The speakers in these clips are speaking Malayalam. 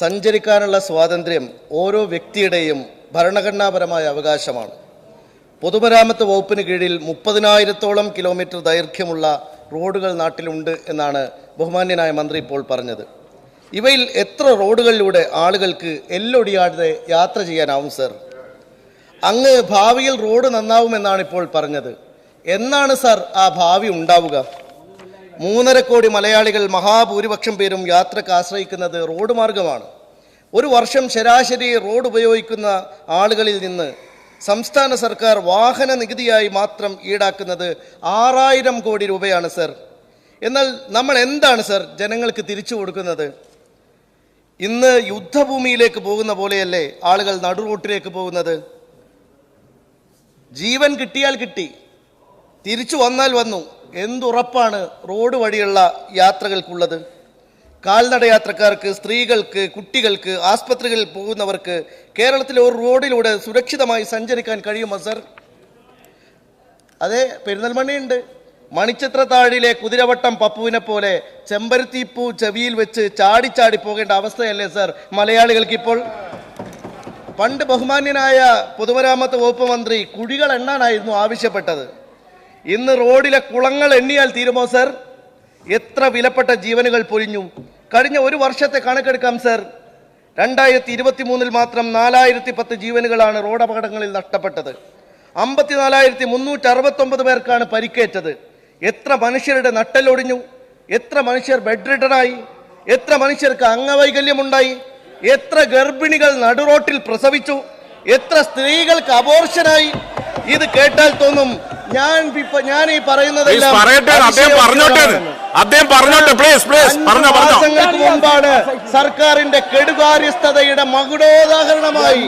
സഞ്ചരിക്കാനുള്ള സ്വാതന്ത്ര്യം ഓരോ വ്യക്തിയുടെയും ഭരണഘടനാപരമായ അവകാശമാണ്. പൊതുമരാമത്ത് വകുപ്പിന് കീഴിൽ മുപ്പതിനായിരത്തോളം കിലോമീറ്റർ ദൈർഘ്യമുള്ള റോഡുകൾ നാട്ടിലുണ്ട് എന്നാണ് ബഹുമാന്യനായ മന്ത്രി ഇപ്പോൾ പറഞ്ഞത്. ഇവയിൽ എത്ര റോഡുകളിലൂടെ ആളുകൾക്ക് എല്ലൊടിയാതെ യാത്ര ചെയ്യാനാവും സർ? അങ്ങ് ഭാവിയിൽ റോഡ് നന്നാവുമെന്നാണ് ഇപ്പോൾ പറഞ്ഞത്. എന്നാണ് സർ ആ ഭാവി ഉണ്ടാവുക? മൂന്നര കോടി മലയാളികൾ മഹാഭൂരിപക്ഷം പേരും യാത്രയ്ക്ക് ആശ്രയിക്കുന്നത് റോഡ് മാർഗമാണ്. ഒരു വർഷം ശരാശരി റോഡ് ഉപയോഗിക്കുന്ന ആളുകളിൽ നിന്ന് സംസ്ഥാന സർക്കാർ വാഹന നികുതിയായി മാത്രം ഈടാക്കുന്നത് ആറായിരം കോടി രൂപയാണ് സർ. എന്നാൽ നമ്മൾ എന്താണ് സർ ജനങ്ങൾക്ക് തിരിച്ചു കൊടുക്കുന്നത്? ഇന്ന് യുദ്ധഭൂമിയിലേക്ക് പോകുന്ന പോലെയല്ലേ ആളുകൾ നടുറൂട്ടിലേക്ക് പോകുന്നത്? ജീവൻ കിട്ടിയാൽ കിട്ടി. തിരിച്ചു വന്നാൽ വന്നു. എന്തുറപ്പാണ് റോഡ് വഴിയുള്ള യാത്രകൾക്കുള്ളത്? കാൽനട യാത്രക്കാർക്ക് സ്ത്രീകൾക്ക് കുട്ടികൾക്ക് ആസ്പത്രികളിൽ പോകുന്നവർക്ക് കേരളത്തിലെ ഒരു റോഡിലൂടെ സുരക്ഷിതമായി സഞ്ചരിക്കാൻ കഴിയുമോ സർ? അതെ പെരുന്നൽമണിയുണ്ട് മണിച്ചിത്ര താഴിലെ കുതിരവട്ടം പപ്പുവിനെ പോലെ ചെമ്പരത്തിപ്പൂ ചെവിയിൽ വെച്ച് ചാടി ചാടി പോകേണ്ട അവസ്ഥയല്ലേ സർ? മലയാളികൾക്ക് ഇപ്പോൾ പണ്ട് ബഹുമാന്യനായ പൊതുമരാമത്ത് വകുപ്പ് മന്ത്രി കുഴികൾ എണ്ണാനായിരുന്നു ആവശ്യപ്പെട്ടത്. ഇന്ന് റോഡിലെ കുളങ്ങൾ എണ്ണിയാൽ തീരുമോ സർ? എത്ര വിലപ്പെട്ട ജീവനുകൾ പൊലിഞ്ഞു. കഴിഞ്ഞ ഒരു വർഷത്തെ കണക്കെടുക്കാം സർ. രണ്ടായിരത്തി ഇരുപത്തി മൂന്നിൽ മാത്രം നാലായിരത്തി പത്ത് ജീവനുകളാണ് റോഡ് അപകടങ്ങളിൽ നഷ്ടപ്പെട്ടത്. അമ്പത്തിനാലായിരത്തി മുന്നൂറ്റി അറുപത്തൊമ്പത് പേർക്കാണ് പരിക്കേറ്റത്. എത്ര മനുഷ്യരുടെ നട്ടലൊടിഞ്ഞു എത്ര മനുഷ്യർ ബെഡ് എത്ര മനുഷ്യർക്ക് അംഗവൈകല്യമുണ്ടായി? എത്ര ഗർഭിണികൾ നടുറോട്ടിൽ പ്രസവിച്ചു? എത്ര സ്ത്രീകൾക്ക് അബോർഷനായി? ഇത് കേട്ടാൽ തോന്നും ഞാൻ ഞാൻ ഈ പറയുന്നത് പറയട്ടെ അദ്ദേഹം പറഞ്ഞോട്ടെ. അദ്ദേഹം പറഞ്ഞോട്ടെ പ്ലീസ് പ്ലീസ് പറഞ്ഞു പറഞ്ഞോ പറഞ്ഞോ. മാസങ്ങൾക്ക് മുമ്പാണ് സർക്കാരിന്റെ കെടുകാര്യസ്ഥതയുടെ മകുടോദാഹരണമായി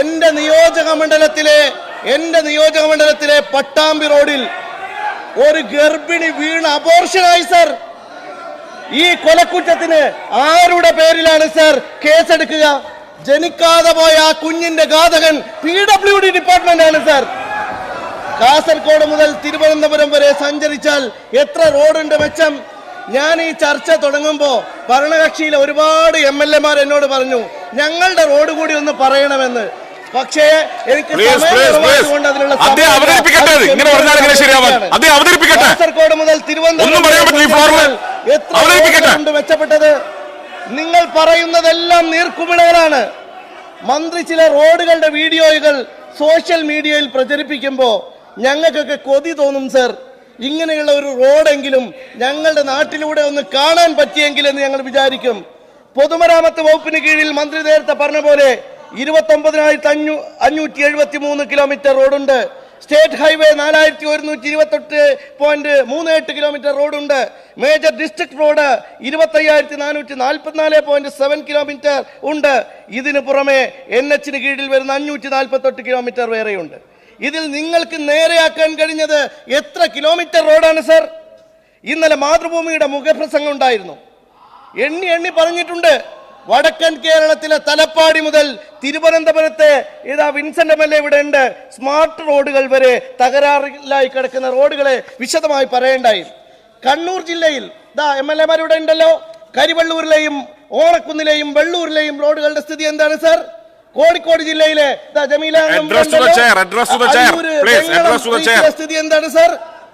എന്റെ നിയോജക മണ്ഡലത്തിലെ എന്റെ നിയോജക മണ്ഡലത്തിലെ പട്ടാമ്പി റോഡിൽ ഒരു ഗർഭിണി വീണ് അബോർഷനായി സർ ഈ കൊലക്കുറ്റത്തിന് ആരുടെ പേരിലാണ് സർ കേസെടുക്കുക? ജനിക്കാതെ പോയ ആ കുഞ്ഞിന്റെ ഘാതകൻ പി ഡബ്ല്യു ഡി ഡിപ്പാർട്ട്മെന്റ് ആണ് സർ കാസർഗോഡ് മുതൽ തിരുവനന്തപുരം വരെ സഞ്ചരിച്ചാൽ എത്ര റോഡുണ്ട് മെച്ചം? ഞാൻ ഈ ചർച്ച തുടങ്ങുമ്പോൾ ഭരണകക്ഷിയിലെ ഒരുപാട് എം എൽ എമാർ എന്നോട് പറഞ്ഞു ഞങ്ങളുടെ റോഡ് കൂടി ഒന്ന് പറയണമെന്ന്. പക്ഷേ എനിക്ക്. കാസർഗോഡ് മുതൽ തിരുവനന്തപുരം. മെച്ചപ്പെട്ടത്? നിങ്ങൾ പറയുന്നതെല്ലാം നീർക്കുമിളകളാണ് മന്ത്രി ചില റോഡുകളുടെ വീഡിയോകൾ സോഷ്യൽ മീഡിയയിൽ പ്രചരിപ്പിക്കുമ്പോൾ ഞങ്ങൾക്കൊക്കെ കൊതി തോന്നും സർ ഇങ്ങനെയുള്ള ഒരു റോഡെങ്കിലും ഞങ്ങളുടെ നാട്ടിലൂടെ ഒന്ന് കാണാൻ പറ്റിയെങ്കിൽ എന്ന് ഞങ്ങൾ വിചാരിക്കും. പൊതുമരാമത്ത് വകുപ്പിന് കീഴിൽ മന്ത്രി നേരത്തെ പറഞ്ഞ പോലെ ഇരുപത്തി ഒമ്പതിനായിരത്തി അഞ്ഞൂ അഞ്ഞൂറ്റി എഴുപത്തി മൂന്ന് കിലോമീറ്റർ റോഡുണ്ട്. സ്റ്റേറ്റ് ഹൈവേ നാലായിരത്തി ഒരുന്നൂറ്റി ഇരുപത്തെട്ട് പോയിന്റ് മൂന്ന് എട്ട് കിലോമീറ്റർ റോഡുണ്ട്. മേജർ ഡിസ്ട്രിക്ട് റോഡ് ഇരുപത്തയ്യായിരത്തി നാനൂറ്റി നാൽപ്പത്തിനാല് പോയിന്റ് സെവൻ കിലോമീറ്റർ ഉണ്ട്. ഇതിനു പുറമെ എൻ എച്ചിന് കീഴിൽ വരുന്ന അഞ്ഞൂറ്റി നാൽപ്പത്തെട്ട് കിലോമീറ്റർ വേറെയുണ്ട്. ഇതിൽ നിങ്ങൾക്ക് നേരെയാക്കാൻ കഴിഞ്ഞത് എത്ര കിലോമീറ്റർ റോഡാണ് സർ? ഇന്നലെ മാതൃഭൂമിയുടെ മുഖപ്രസംഗം ഉണ്ടായിരുന്നു. എണ്ണി എണ്ണി പറഞ്ഞിട്ടുണ്ട് വടക്കൻ കേരളത്തിലെ തലപ്പാടി മുതൽ തിരുവനന്തപുരത്തെ ഇതാ വിൻസെന്റ് എം എൽ എ ഇവിടെ ഉണ്ട്. സ്മാർട്ട് റോഡുകൾ വരെ തകരാറിലായി കിടക്കുന്ന റോഡുകളെ വിശദമായി പറയേണ്ടായി. കണ്ണൂർ ജില്ലയിൽ ഇതാ എം എൽ എമാരിവിടെ ഉണ്ടല്ലോ. കരിവള്ളൂരിലെയും ഓണക്കുന്നിലെയും വെള്ളൂരിലെയും റോഡുകളുടെ സ്ഥിതി എന്താണ് സർ? കോഴിക്കോട് ജില്ലയിലെ സ്ഥിതി എന്താണ് സർ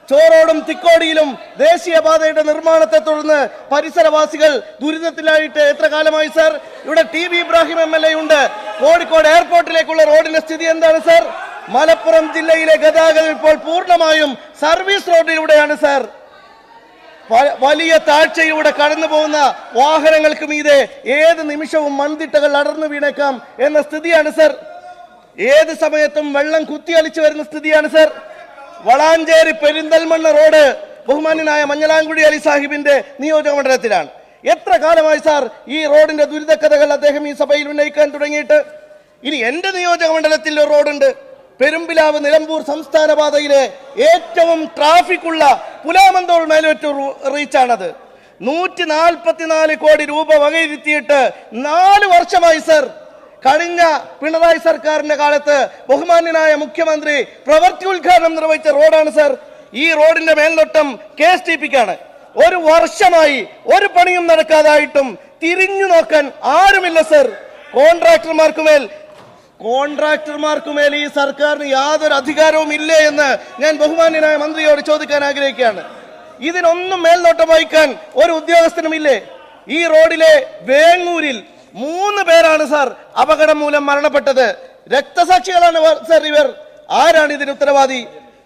ചോറോടും തിക്കോടിയിലും ദേശീയപാതയുടെ നിർമ്മാണത്തെ തുടർന്ന് പരിസരവാസികൾ ദുരിതത്തിലായിട്ട് എത്ര കാലമായി സർ ഇവിടെ T V Ibrahim M L A ഉണ്ട്. കോഴിക്കോട് എയർപോർട്ടിലേക്കുള്ള റോഡിന്റെ സ്ഥിതി എന്താണ് സർ മലപ്പുറം ജില്ലയിലെ ഗതാഗതം ഇപ്പോൾ പൂർണമായും സർവീസ് റോഡിലൂടെയാണ് സർ വലിയ താഴ്ചയിലൂടെ കടന്നു പോകുന്ന വാഹനങ്ങൾക്ക് മീതെ ഏത് നിമിഷവും മൺതിട്ടകൾ അടർന്നു വീണേക്കാം എന്ന സ്ഥിതിയാണ് സർ. ഏത് സമയത്തും വെള്ളം കുത്തിയലിച്ചു വരുന്ന സ്ഥിതിയാണ് സർ. വളാഞ്ചേരി പെരിന്തൽമണ്ണ റോഡ് ബഹുമാന്യനായ മഞ്ഞലാംകുടി അലി സാഹിബിന്റെ നിയോജക മണ്ഡലത്തിലാണ്. എത്ര കാലമായി സാർ ഈ റോഡിന്റെ ദുരിതക്കഥകൾ അദ്ദേഹം ഈ സഭയിൽ ഉന്നയിക്കാൻ തുടങ്ങിയിട്ട്? ഇനി എന്റെ നിയോജക മണ്ഡലത്തിൽ ഒരു റോഡുണ്ട്. പെരുമ്പിലാവ് നിലമ്പൂർ സംസ്ഥാന പാതയിലെ ഏറ്റവും ട്രാഫിക് ഉള്ള പുലാമന്തോൾ മേലോറ്റൂർ റീച്ചാണത്. നൂറ്റി നാൽപ്പത്തിനാല് കോടി രൂപ വകയിരുത്തിയിട്ട് നാല് വർഷമായി സർ. കഴിഞ്ഞ പിണറായി സർക്കാരിന്റെ കാലത്ത് ബഹുമാന്യനായ മുഖ്യമന്ത്രി പ്രവൃത്തി ഉദ്ഘാടനം നിർവഹിച്ച റോഡാണ് സർ. ഈ റോഡിന്റെ മേൽനോട്ടം കെ എസ് ടി പിക്കാണ്. ഒരു വർഷമായി ഒരു പണിയും നടക്കാതായിട്ടും തിരിഞ്ഞു നോക്കാൻ ആരുമില്ല സർ. കോൺട്രാക്ടർമാർക്കുമേൽ കോൺട്രാക്ടർമാർക്കുമേൽ ഈ സർക്കാരിന് യാതൊരു അധികാരവും ഇല്ലേ എന്ന് ഞാൻ ബഹുമാന്യനായ മന്ത്രിയോട് ചോദിക്കാൻ ആഗ്രഹിക്കുകയാണ്. ഇതിനൊന്നും മേൽനോട്ടം വഹിക്കാൻ ഒരു ഉദ്യോഗസ്ഥനും ഇല്ലേ? ഈ റോഡിലെ വേങ്ങൂരിൽ മൂന്ന് പേരാണ് സാർ അപകടം മൂലം മരണപ്പെട്ടത്. രക്തസാക്ഷികളാണ് സാർ ഇവർ. ആരാണ് ഇതിന് ഉത്തരവാദി?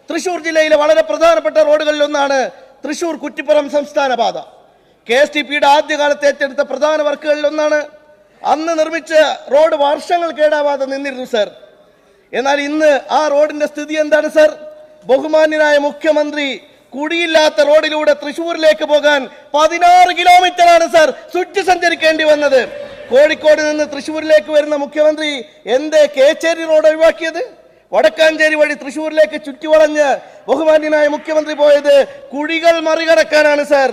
തൃശൂർ ജില്ലയിലെ വളരെ പ്രധാനപ്പെട്ട റോഡുകളിൽ ഒന്നാണ് തൃശൂർ കുറ്റിപ്പുറം സംസ്ഥാന പാത കെ എസ് ടി പിയുടെ ആദ്യകാലത്ത് ഏറ്റെടുത്ത പ്രധാന വർക്കുകളിൽ ഒന്നാണ് അന്ന് നിർമ്മിച്ച റോഡ് വർഷങ്ങൾ കേടാവാതെ നിന്നിരുന്നു സർ. എന്നാൽ ഇന്ന് ആ റോഡിന്റെ സ്ഥിതി എന്താണ് സർ? ബഹുമാന്യനായ മുഖ്യമന്ത്രി കുടിയില്ലാത്ത റോഡിലൂടെ തൃശ്ശൂരിലേക്ക് പോകാൻ പതിനാറ് കിലോമീറ്റർ ആണ് സർ ചുറ്റി സഞ്ചരിക്കേണ്ടി വന്നത്. കോഴിക്കോട് നിന്ന് തൃശ്ശൂരിലേക്ക് വരുന്ന മുഖ്യമന്ത്രി എന്തേ കേച്ചേരി റോഡ് ഒഴിവാക്കിയത്? വടക്കാഞ്ചേരി വഴി തൃശൂരിലേക്ക് ചുറ്റിവളഞ്ഞ് ബഹുമാന്യനായ മുഖ്യമന്ത്രി പോയത് കുഴികൾ മറികടക്കാനാണ് സർ.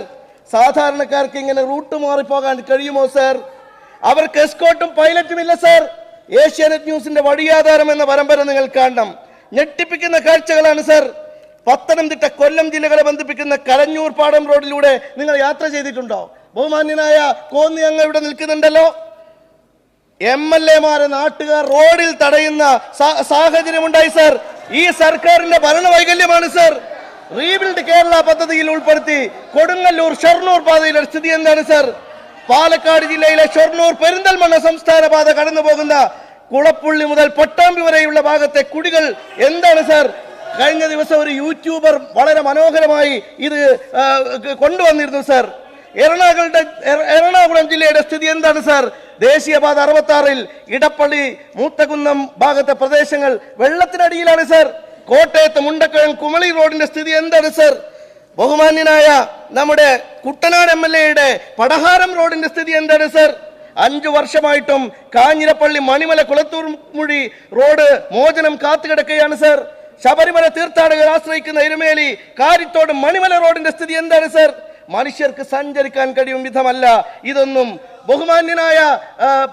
സാധാരണക്കാർക്ക് ഇങ്ങനെ റൂട്ട് മാറിപ്പോകാൻ കഴിയുമോ സർ? അവർക്ക് എസ്കോട്ടും പൈലറ്റും ഇല്ല സാർ ഏഷ്യാനെറ്റ് ന്യൂസിന്റെ വഴിയാധാരം എന്ന പരമ്പര നിങ്ങൾ കാണണം. ഞെട്ടിപ്പിക്കുന്ന കാഴ്ചകളാണ് സാർ പത്തനംതിട്ട കൊല്ലം ജില്ലകളെ ബന്ധിപ്പിക്കുന്ന കലഞ്ഞൂർ പാടം റോഡിലൂടെ നിങ്ങൾ യാത്ര ചെയ്തിട്ടുണ്ടോ? ബഹുമാന്യനായ കോന്നി അങ്ങ് ഇവിടെ നിൽക്കുന്നുണ്ടല്ലോ. എം എൽ എമാരെ നാട്ടുകാർ റോഡിൽ തടയുന്ന സാഹചര്യം സാഹചര്യമുണ്ടായി സാർ ഈ സർക്കാരിന്റെ ഭരണവൈകല്യമാണ് സർ റീബിൽഡ് കേരള പദ്ധതിയിൽ ഉൾപ്പെടുത്തി കൊടുങ്ങല്ലൂർ ഷർണൂർ പാതയിലെ സ്ഥിതി എന്താണ് സർ പാലക്കാട് ജില്ലയിലെ ഷൊർണൂർ പെരിന്തൽമണ്ണ സംസ്ഥാന പാത കടന്നു പോകുന്ന കുളപ്പുള്ളി മുതൽ പട്ടാമ്പി വരെയുള്ള ഭാഗത്തെ കുടികൾ എന്താണ് സാർ? കഴിഞ്ഞ ദിവസം ഒരു യൂട്യൂബർ വളരെ മനോഹരമായി ഇത് കൊണ്ടുവന്നിരുന്നു സാർ. എറണാകുളത്തെ എറണാകുളം ജില്ലയുടെ സ്ഥിതി എന്താണ് സാർ? ദേശീയപാത അറുപത്തി ആറിൽ ഇടപ്പള്ളി മൂത്തകുന്നം ഭാഗത്തെ പ്രദേശങ്ങൾ വെള്ളത്തിനടിയിലാണ് സാർ. കോട്ടയത്ത് മുണ്ടക്കയം കുമളി റോഡിന്റെ സ്ഥിതി എന്താണ് സാർ? ബഹുമാന്യനായ നമ്മുടെ കുട്ടനാട് എം എൽ എയുടെ പടഹാരം റോഡിന്റെ സ്ഥിതി എന്താണ് സർ? അഞ്ചു വർഷമായിട്ടും കാഞ്ഞിരപ്പള്ളി മണിമല കുളത്തൂർ മുഴി റോഡ് മോചനം കാത്തുകിടക്കുകയാണ് സർ. ശബരിമല തീർത്ഥാടകർ ആശ്രയിക്കുന്ന എരുമേലി കാരിത്തോട് മണിമല റോഡിന്റെ സ്ഥിതി എന്താണ് സർ? മനുഷ്യർക്ക് സഞ്ചരിക്കാൻ കഴിയും വിധമല്ല. ഇതൊന്നും ബഹുമാന്യനായ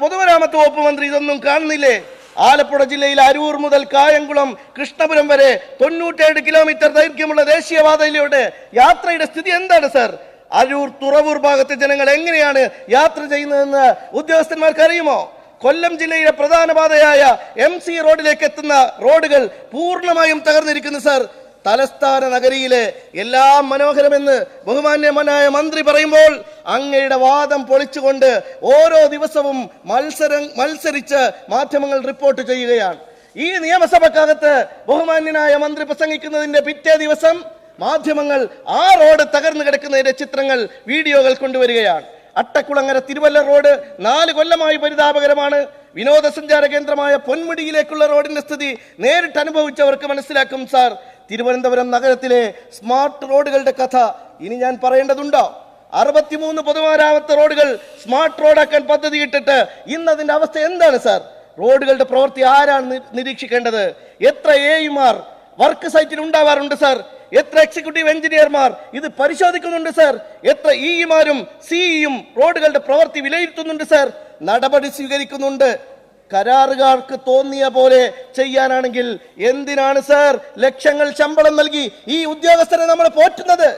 പൊതുമരാമത്ത് വകുപ്പ് മന്ത്രി ഇതൊന്നും കാണുന്നില്ലേ? ആലപ്പുഴ ജില്ലയിൽ അരൂർ മുതൽ കായംകുളം കൃഷ്ണപുരം വരെ തൊണ്ണൂറ്റേഴ് കിലോമീറ്റർ ദൈർഘ്യമുള്ള ദേശീയപാതയിലൂടെ യാത്രയുടെ സ്ഥിതി എന്താണ് സർ? അരൂർ തുറവൂർ ഭാഗത്തെ ജനങ്ങൾ എങ്ങനെയാണ് യാത്ര ചെയ്യുന്നതെന്ന് ഉദ്യോഗസ്ഥന്മാർക്ക് അറിയുമോ? കൊല്ലം ജില്ലയിലെ പ്രധാന പാതയായ എം സി റോഡിലേക്ക് എത്തുന്ന റോഡുകൾ പൂർണമായും തകർന്നിരിക്കുന്നു സർ. തലസ്ഥാന നഗരിയിലെ എല്ലാം മനോഹരമെന്ന് ബഹുമാന്യമനായ മന്ത്രി പറയുമ്പോൾ അങ്ങയുടെ വാദം പൊളിച്ചുകൊണ്ട് ഓരോ ദിവസവും മത്സരം മത്സരിച്ച് മാധ്യമങ്ങൾ റിപ്പോർട്ട് ചെയ്യുകയാണ്. ഈ നിയമസഭക്കകത്ത് ബഹുമാന്യനായ മന്ത്രി പ്രസംഗിക്കുന്നതിന്റെ പിറ്റേ ദിവസം മാധ്യമങ്ങൾ ആ റോഡ് തകർന്നു കിടക്കുന്നതിന്റെ ചിത്രങ്ങൾ വീഡിയോകൾ കൊണ്ടുവരികയാണ്. അട്ടക്കുളങ്ങര തിരുവല്ല റോഡ് നാല് കൊല്ലമായി പരിതാപകരമാണ്. വിനോദസഞ്ചാര കേന്ദ്രമായ പൊന്മുടിയിലേക്കുള്ള റോഡിന്റെ സ്ഥിതി നേരിട്ട് അനുഭവിച്ചവർക്ക് മനസ്സിലാക്കും സാർ. തിരുവനന്തപുരം നഗരത്തിലെ സ്മാർട്ട് റോഡുകളുടെ കഥ ഇനി ഞാൻ പറയേണ്ടതുണ്ടോ? അറുപത്തിമൂന്ന് പൊതുമരാമത്ത് റോഡുകൾ സ്മാർട്ട് റോഡാക്കാൻ പദ്ധതിയിട്ടിട്ട് ഇന്ന് അതിന്റെ അവസ്ഥ എന്താണ് സാർ? റോഡുകളുടെ പ്രവൃത്തി ആരാണ് നിരീക്ഷിക്കേണ്ടത്? എത്ര എമാർ വർക്ക് സൈറ്റിൽ ഉണ്ടാവാറുണ്ട് സാർ? എത്ര എക്സിക്യൂട്ടീവ് എഞ്ചിനീയർമാർ ഇത് പരിശോധിക്കുന്നുണ്ട് സാർ? എത്ര ഇമാരും സിഇയും റോഡുകളുടെ പ്രവൃത്തി വിലയിരുത്തുന്നുണ്ട് സാർ? നടപടി സ്വീകരിക്കുന്നുണ്ട്. കരാറുകാർക്ക് തോന്നിയ പോലെ ചെയ്യാനാണെങ്കിൽ എന്തിനാണ് സർ ലക്ഷങ്ങൾ ശമ്പളം നൽകി ഈ ഉദ്യോഗസ്ഥരെ നമ്മൾ പോറ്റുന്നത്?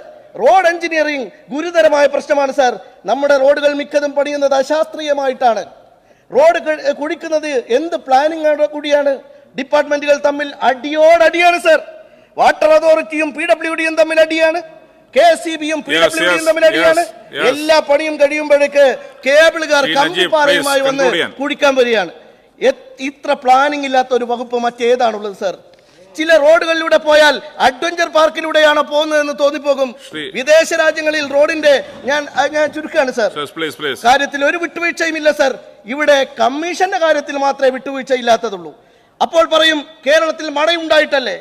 റോഡ് എഞ്ചിനീയറിംഗ് ഗുരുതരമായ പ്രശ്നമാണ് സർ. നമ്മുടെ റോഡുകൾ മിക്കതും പണിയുന്നത് അശാസ്ത്രീയമായിട്ടാണ്. റോഡ് കുടിക്കുന്നത് കുഴിക്കുന്നത് എന്ത് പ്ലാനിംഗ് കൂടിയാണ്? ഡിപ്പാർട്ട്മെന്റുകൾ തമ്മിൽ അടിയോടടിയാണ് സർ. വാട്ടർ അതോറിറ്റിയും പി ഡബ്ല്യു ഡിയും തമ്മിൽ അടിയാണ്. കെ സി ബിയും പി ഡബ്ല്യു ഡിയും തമ്മിൽ അടിയാണ്. എല്ലാ പണിയും കഴിയുമ്പോഴേക്ക് കേബിളുകാർ കമ്പിപ്പാറയുമായി വന്ന് കുടിക്കാൻ വരികയാണ്. ഇത്ര പ്ലാനിംഗ് ഇല്ലാത്ത ഒരു വകുപ്പ് മറ്റേതാണുള്ളത് സർ ചില റോഡുകളിലൂടെ പോയാൽ അഡ്വഞ്ചർ പാർക്കിലൂടെയാണോ പോകുന്നതെന്ന് തോന്നിപ്പോകും. വിദേശ രാജ്യങ്ങളിൽ റോഡിന്റെ ഞാൻ ഞാൻ ചുരുക്കാണ് സർ. കാര്യത്തിൽ ഒരു വിട്ടുവീഴ്ചയും ഇല്ല സർ ഇവിടെ കമ്മീഷന്റെ കാര്യത്തിൽ മാത്രമേ വിട്ടുവീഴ്ച ഇല്ലാത്തതുള്ളൂ അപ്പോൾ പറയും കേരളത്തിൽ മഴയുണ്ടായിട്ടല്ലേ?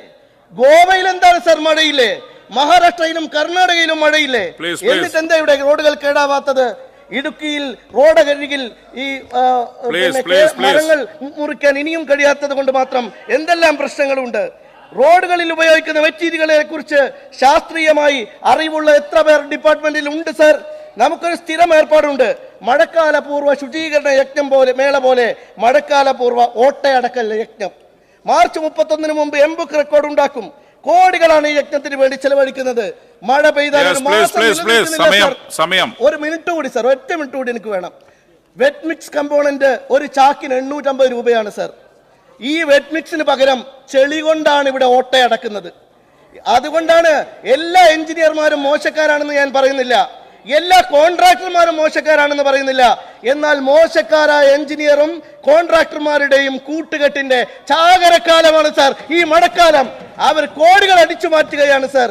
ഗോവയിൽ എന്താണ് സർ മഴയില്ലേ? മഹാരാഷ്ട്രയിലും കർണാടകയിലും മഴയില്ലേ. എന്നിട്ട് എന്താ ഇവിടെ റോഡുകൾ കേടാവാത്തത്? ഇടുക്കിയിൽ റോഡകരികിൽ ഈ. മരങ്ങൾ മുറിക്കാൻ ഇനിയും കഴിയാത്തത് കൊണ്ട് മാത്രം എന്തെല്ലാം പ്രശ്നങ്ങളുണ്ട്? റോഡുകളിൽ ഉപയോഗിക്കുന്ന മെറ്റീരിയലുകളെ കുറിച്ച് ശാസ്ത്രീയമായി അറിവുള്ള എത്ര പേർ ഡിപ്പാർട്ട്മെന്റിൽ ഉണ്ട് സർ? നമുക്കൊരു സ്ഥിരം ഏർപ്പാടുണ്ട്. മഴക്കാല പൂർവ ശുചീകരണ യജ്ഞം പോലെ മേള പോലെ മഴക്കാല പൂർവ ഓട്ടയടക്കൽ യജ്ഞം. മാർച്ച് മുപ്പത്തൊന്നിന് മുമ്പ് എംബുക്ക് റെക്കോർഡ് ഉണ്ടാക്കും കോടികളാണ് ഈ യജ്ഞത്തിന് വേണ്ടി ചെലവഴിക്കുന്നത്. മഴ പെയ്താൽ ഒരു മാസം സമയം, സമയം. ഒരു മിനിറ്റ് കൂടി സാർ. ഒറ്റ മിനിറ്റ് കൂടി എനിക്ക് വേണം. വെറ്റ് മിക്സ് കമ്പോണന്റ് ഒരു ചാക്കിന് എണ്ണൂറ്റമ്പത് രൂപയാണ് സാർ. ഈ വെറ്റ് മിക്സിന് പകരം ചെളി കൊണ്ടാണ് ഇവിടെ ഓട്ട അടക്കുന്നത്. അതുകൊണ്ടാണ് എല്ലാ എഞ്ചിനീയർമാരും മോശക്കാരാണെന്ന് ഞാൻ പറയുന്നില്ല. എല്ലാ കോൺട്രാക്ടർമാരും മോശക്കാരാണെന്ന് പറയുന്നില്ല. എന്നാൽ മോശക്കാരായ എഞ്ചിനീയറും കോൺട്രാക്ടർമാരുടെയും കൂട്ടുകെട്ടിന്റെ ചാകരക്കാലമാണ് സാർ. ഈ മഴക്കാലം. അവർ കോടികൾ അടിച്ചു മാറ്റുകയാണ് സാർ.